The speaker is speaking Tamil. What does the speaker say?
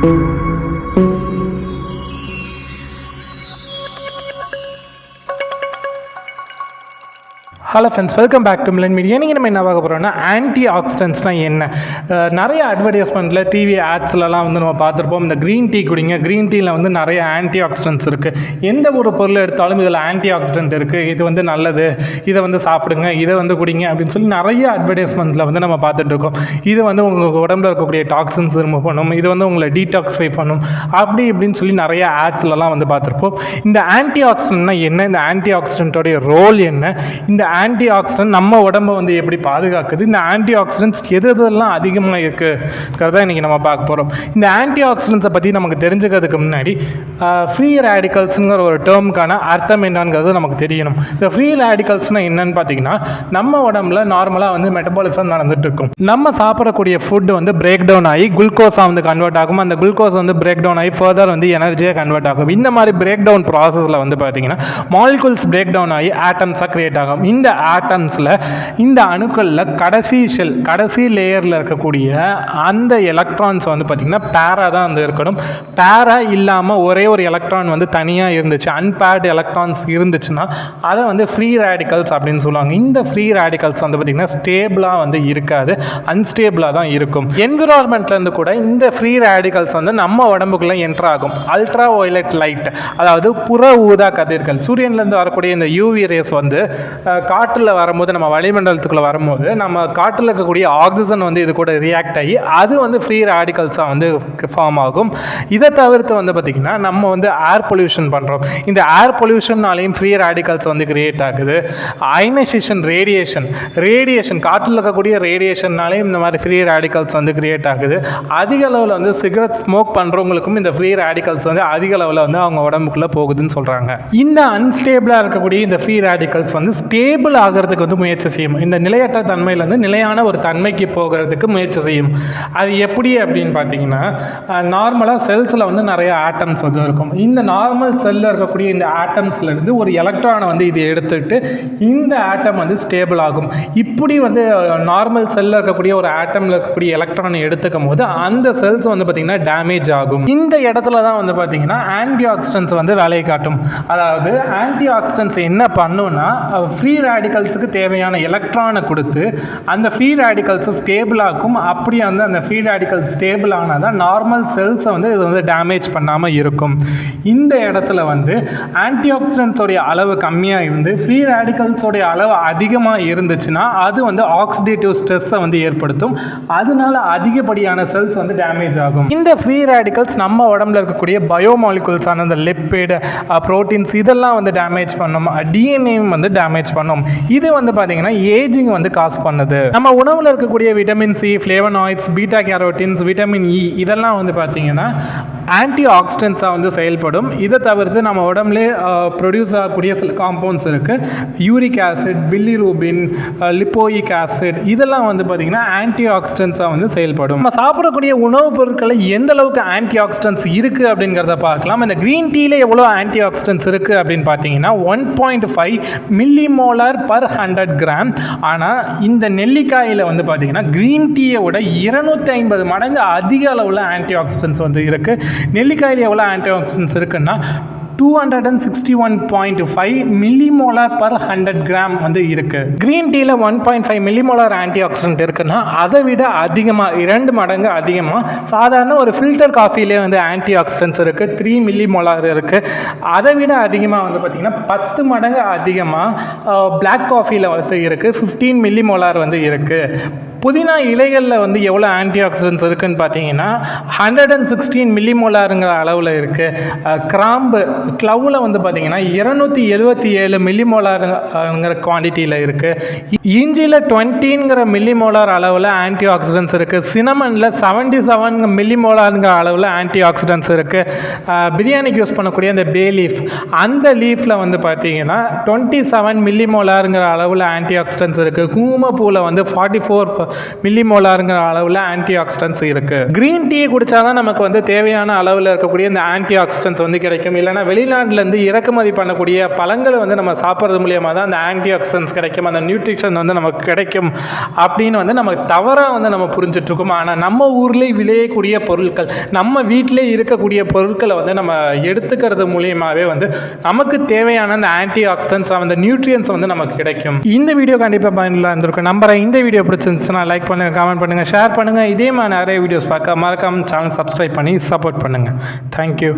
thank you. Hello friends welcome back to Milan media நீங்கள் நம்ம என்ன பார்க்க போகிறோம்னா ஆன்டி ஆக்சிடென்ட்ஸ்னால் என்ன நிறைய அட்வர்டைஸ்மெண்ட்டில் டிவி ஆட்ஸ்லலாம் வந்து நம்ம பார்த்துருப்போம். இந்த க்ரீன் டீ குடிங்க. க்ரீன் டீயில் வந்து நிறைய ஆன்டி ஆக்சிடென்ட்ஸ் இருக்குது எந்த ஒரு பொருள் எடுத்தாலும் இதில் ஆன்டி ஆக்சிடென்ட் இருக்குது இது வந்து நல்லது. இதை வந்து சாப்பிடுங்க. இதை வந்து குடிங்க அப்படின்னு சொல்லி நிறைய அட்வர்டைஸ்மெண்ட்டில் வந்து நம்ம பார்த்துட்ருக்கோம் இது வந்து உங்கள் உடம்புல இருக்கக்கூடிய டாக்ஸின்ஸ் ரிமூவ் பண்ணும். இது வந்து உங்களை டீடாக்ஸிஃபை பண்ணும். அப்படி இப்படின்னு சொல்லி நிறைய ஆட்ஸ்லலாம் வந்து பார்த்துருப்போம். இந்த ஆன்டி ஆக்சிடென்ட்னா என்ன? இந்த ஆன்டி ஆக்சிடென்ட்டோடைய ரோல் என்ன? இந்த ஆன்டி ஆக்சிடென்ட் நம்ம உடம்பை வந்து எப்படி பாதுகாக்குது? இந்த ஆன்டி ஆக்சிடென்ட்ஸ் எது எதெல்லாம் அதிகமாக இருக்குங்கிறத இன்றைக்கி நம்ம பார்க்க போகிறோம் இந்த ஆன்டி ஆக்சிடென்ட்ஸை பற்றி நமக்கு தெரிஞ்சுக்கிறதுக்கு முன்னாடி ஃப்ரீ ரேடிக்கல்ஸுங்கிற ஒரு டேர்முக்கான அர்த்தம் என்னங்கிறது நமக்கு தெரியணும். இந்த ஃப்ரீ ரேடிக்கல்ஸ்னால் என்னென்னு பார்த்தீங்கன்னா நம்ம உடம்புல நார்மலாக வந்து மெட்டபாலிசம் நடந்துட்டு இருக்கும். நம்ம சாப்பிடக்கூடிய ஃபுட் வந்து பிரேக் டவுன் ஆகி குளுக்கோஸாக வந்து கன்வெர்ட் ஆகும். அந்த குளுக்கோஸ் வந்து பிரேக் டவுன் ஆகி ஃபர்தர் வந்து எனர்ஜியாக கன்வெர்ட் ஆகும். இந்த மாதிரி பிரேக் டவுன் ப்ராசஸில் வந்து பார்த்தீங்கன்னா மாலிகுல்ஸ் பிரேக் டவுன் ஆகி ஆட்டம்ஸாக கிரியேட் ஆகும். இந்த ஆட்டம்ஸில் இந்த அணுக்களில் கடைசி ஷெல் கடைசி லேயரில் இருக்கக்கூடிய அந்த எலக்ட்ரான்ஸ் வந்து பார்த்திங்கன்னா பேரா தான் வந்து இருக்கணும். பேரா இல்லாமல் ஒரே ஒரு எலக்ட்ரான் வந்து தனியாக இருந்துச்சு. அன்பேர்டு எலக்ட்ரான்ஸ் இருந்துச்சுன்னா அதை வந்து ஃப்ரீ ரேடிக்கல்ஸ் அப்படின்னு சொல்லுவாங்க. இந்த ஃப்ரீ ரேடிக்கல்ஸ் வந்து பார்த்திங்கன்னா ஸ்டேபிளாக வந்து இருக்காது. அன்ஸ்டேபிளாக தான் இருக்கும். என்விரான்மெண்ட்லேருந்து கூட இந்த ஃப்ரீ ரேடிக்கல்ஸ் வந்து நம்ம உடம்புக்குள்ளே என்டர் ஆகும். அல்ட்ரா வயலட் லைட் அதாவது புற ஊதா கதிர்கள். சூரியன்லேருந்து வரக்கூடிய இந்த யூவி ரேஸ் வந்து கா காற்றுல வரும்போது நம்ம வளிமண்டலத்துக்குள்ளே வரும்போது நம்ம காற்றில் இருக்கக்கூடிய ஆக்சிஜன் வந்து இது கூட ரியாக்ட் ஆகி அது வந்து ஃப்ரீ ரேடிக்கல்ஸாக வந்து ஃபார்ம் ஆகும். இதை தவிர்த்து வந்து பார்த்திங்கன்னா நம்ம வந்து ஏர் பொல்யூஷன் பண்ணுறோம் இந்த ஏர் பொல்யூஷன்னாலையும் ஃப்ரீ ரேடிக்கல்ஸ் வந்து கிரியேட் ஆகுது. அயனைசேஷன் ரேடியேஷன் ரேடியேஷன் காற்றில் இருக்கக்கூடிய ரேடியேஷன்னாலையும் இந்த மாதிரி ஃப்ரீ ரேடிக்கல்ஸ் வந்து கிரியேட் ஆகுது. அதிக அளவில் வந்து சிகரெட் ஸ்மோக் பண்ணுறவங்களுக்கும் இந்த ஃப்ரீ ரேடிக்கல்ஸ் வந்து அதிக அளவில் வந்து அவங்க உடம்புக்குள்ளே போகுதுன்னு சொல்கிறாங்க இந்த அன்ஸ்டேபிளாக இருக்கக்கூடிய இந்த ஃப்ரீ ரேடிக்கல்ஸ் வந்து ஸ்டேபிள் ஆகிறதுக்கு வந்து முயற்சி செய்யும். இந்த நிலையற்ற தன்மையிலேருந்து நிலையான ஒரு தன்மைக்கு போகிறதுக்கு முயற்சி செய்யும். அது எப்படி அப்படின்னு பார்த்தீங்கன்னா நார்மலாக செல்ஸில் வந்து நிறைய ஆட்டம்ஸ் வந்து இருக்கும். இந்த நார்மல் செல்லில் இருக்கக்கூடிய இந்த ஆட்டம்ஸ்லேருந்து ஒரு எலக்ட்ரானை வந்து இது எடுத்துட்டு இந்த ஆட்டம் வந்து ஸ்டேபிள் ஆகும். இப்படி வந்து நார்மல் செல்லில் இருக்கக்கூடிய ஒரு ஆட்டமில் இருக்கக்கூடிய எலக்ட்ரானை எடுத்துக்கும் போது அந்த செல்ஸ் வந்து பார்த்திங்கன்னா டேமேஜ் ஆகும். இந்த இடத்துல தான் வந்து பார்த்திங்கன்னா ஆன்டி ஆக்சிடென்ட்ஸ் வந்து வேலையை காட்டும். அதாவது ஆன்டி ஆக்சிடென்ட்ஸ் என்ன பண்ணுன்னா ஃப்ரீ ரேடிக்கல்ஸுக்கு தேவையான எலக்ட்ரானை கொடுத்து அந்த ஃப்ரீ ரேடிக்கல்ஸை ஸ்டேபிள் ஆக்கும். அப்படி வந்து அந்த ஃப்ரீ ரேடிக்கல் ஸ்டேபிள் ஆனால் தான் நார்மல் செல்ஸை வந்து இது வந்து டேமேஜ் பண்ணாமல் இருக்கும். இந்த இடத்துல வந்து ஆன்டி ஆக்சிடென்ட்ஸோடைய அளவு கம்மியாக இருந்து ஃப்ரீ ரேடிக்கல்ஸோடைய அளவு அதிகமாக இருந்துச்சுன்னா அது வந்து ஆக்சிடேட்டிவ் ஸ்ட்ரெஸ்ஸை வந்து ஏற்படுத்தும். அதனால அதிகப்படியான செல்ஸ் வந்து டேமேஜ் ஆகும். இந்த ஃப்ரீ ரேடிக்கல்ஸ் நம்ம உடம்புல இருக்கக்கூடிய பயோமாலிகுல்ஸான அந்த லிப்பிட் ப்ரோட்டீன்ஸ் இதெல்லாம் வந்து டேமேஜ் பண்ணும். டிஎன்ஏவும் வந்து டேமேஜ் பண்ணும். இது வந்து பார்த்தீங்கன்னா ஏஜிங் வந்து காஸ் பண்ணுது. நம்ம உணவில் இருக்கக்கூடிய vitamin C flavonoids beta carotenes vitamin E இதெல்லாம் வந்து பார்த்தீங்கன்னா ஆன்டி ஆக்சிடென்ட்ஸாக வந்து செயல்படும். இதை தவிர்த்து நம்ம உடம்புலே ப்ரொடியூஸ் ஆகக்கூடிய சில காம்பவுண்ட்ஸ் இருக்குது uric acid bilirubin lipoic acid இதெல்லாம் வந்து பார்த்திங்கன்னா ஆன்டி ஆக்சிடென்ட்ஸாக வந்து செயல்படும். நம்ம சாப்பிடக்கூடிய உணவுப் பொருட்களை எந்த அளவுக்கு ஆன்டி ஆக்சிடென்ட்ஸ் இருக்குது அப்படிங்கிறத பார்க்கலாம். இந்த க்ரீன் டீயில் எவ்வளோ ஆன்டி ஆக்சிடென்ட்ஸ் இருக்குது அப்படின்னு பார்த்தீங்கன்னா one point five millimolar per hundred gram ஆனால் இந்த நெல்லிக்காயில் வந்து பார்த்தீங்கன்னா க்ரீன் டீயை விட இருநூத்தி ஐம்பது மடங்கு அதிக அளவில் ஆன்டி ஆக்சிடென்ட்ஸ் வந்து இருக்குது நெல்லிக்காயில் எவ்வளோ ஆன்டி ஆக்சிடென்ட்ஸ் இருக்குன்னா two hundred and sixty one point five millimolar per hundred gram வந்து இருக்குது க்ரீன் டீயில் one point five millimolar antioxidant இருக்குன்னா அதை விட அதிகமாக இரண்டு மடங்கு அதிகமாக சாதாரண ஒரு ஃபில்டர் காஃபிலே வந்து ஆன்டி ஆக்சிடென்ட்ஸ் இருக்குது த்ரீ மில்லிமோலார் இருக்குது அதை விட அதிகமாக வந்து பார்த்திங்கன்னா பத்து மடங்கு அதிகமாக பிளாக் காஃபியில் வந்து இருக்குது ஃபிஃப்டீன் மில்லிமோலார் வந்து இருக்குது புதினா இலைகளில் வந்து எவ்வளோ ஆன்டி ஆக்சிடென்ட்ஸ் இருக்குன்னு பார்த்தீங்கன்னா ஹண்ட்ரட் அண்ட் சிக்ஸ்டீன் மில்லிமோலாருங்கிற அளவில் இருக்குது கிராம்பு க்ளவில் வந்து பார்த்தீங்கன்னா இரநூத்தி எழுபத்தி ஏழு மில்லிமோலாருங்கிற குவான்டிட்டியில் இருக்குது இஞ்சியில் டுவெண்ட்டிங்கிற மில்லிமோலார் அளவில் ஆன்டி ஆக்சிடென்ட்ஸ் இருக்குது சினமனில் செவன்ட்டி செவன் மில்லிமோலாருங்கிற அளவில் ஆன்டி ஆக்சிடென்ட்ஸ் இருக்குது பிரியாணிக்கு யூஸ் பண்ணக்கூடிய அந்த பே லீஃப் அந்த லீஃபில் வந்து பார்த்தீங்கன்னா டுவெண்ட்டி செவன் மில்லிமோலாருங்கிற அளவில் ஆன்டி ஆக்சிடென்ட்ஸ் இருக்குது குங்குமப்பூவில் வந்து ஃபார்ட்டி ஃபோர் மில்லி மோலாருங்கிற அளவில் ஆன்டி ஆக்சிடென்ட்ஸ் இருக்குது க்ரீன் டீ குடித்தா தான் நமக்கு வந்து தேவையான அளவில் இருக்கக்கூடிய இந்த ஆன்டி ஆக்சிடென்ட்ஸ் வந்து கிடைக்கும். இல்லைனா வெளிநாட்டிலேருந்து இறக்குமதி பண்ணக்கூடிய பழங்களை வந்து நம்ம சாப்பிட்றது மூலியமாக தான் அந்த ஆன்டி ஆக்சிடென்ட்ஸ் கிடைக்கும். அந்த நியூட்ரிஷன் வந்து நமக்கு கிடைக்கும். அப்படின்னு வந்து நம்ம தவறாக வந்து நம்ம புரிஞ்சிட்ருக்கோம். ஆனால் நம்ம ஊர்லேயே விளையக்கூடிய பொருட்கள் நம்ம வீட்டிலே இருக்கக்கூடிய பொருட்களை வந்து நம்ம எடுத்துக்கிறது மூலியமாகவே வந்து நமக்கு தேவையான அந்த ஆன்டி ஆக்சிடென்ட்ஸ் அந்த நியூட்ரியன்ஸ் வந்து நமக்கு கிடைக்கும். இந்த வீடியோ கண்டிப்பாக பயனுள்ள இருந்திருக்கும். நம்புகிறேன் இந்த வீடியோ பிடிச்சிருந்துச்சுன்னா லைக் பண்ணுங்கள் கமெண்ட் பண்ணுங்கள் ஷேர் பண்ணுங்கள் இதே மாதிரி நிறைய வீடியோஸ் பார்க்க மறக்காமல் சேனல் சப்ஸ்கிரைப் பண்ணி சப்போர்ட் பண்ணுங்கள் தேங்க்யூ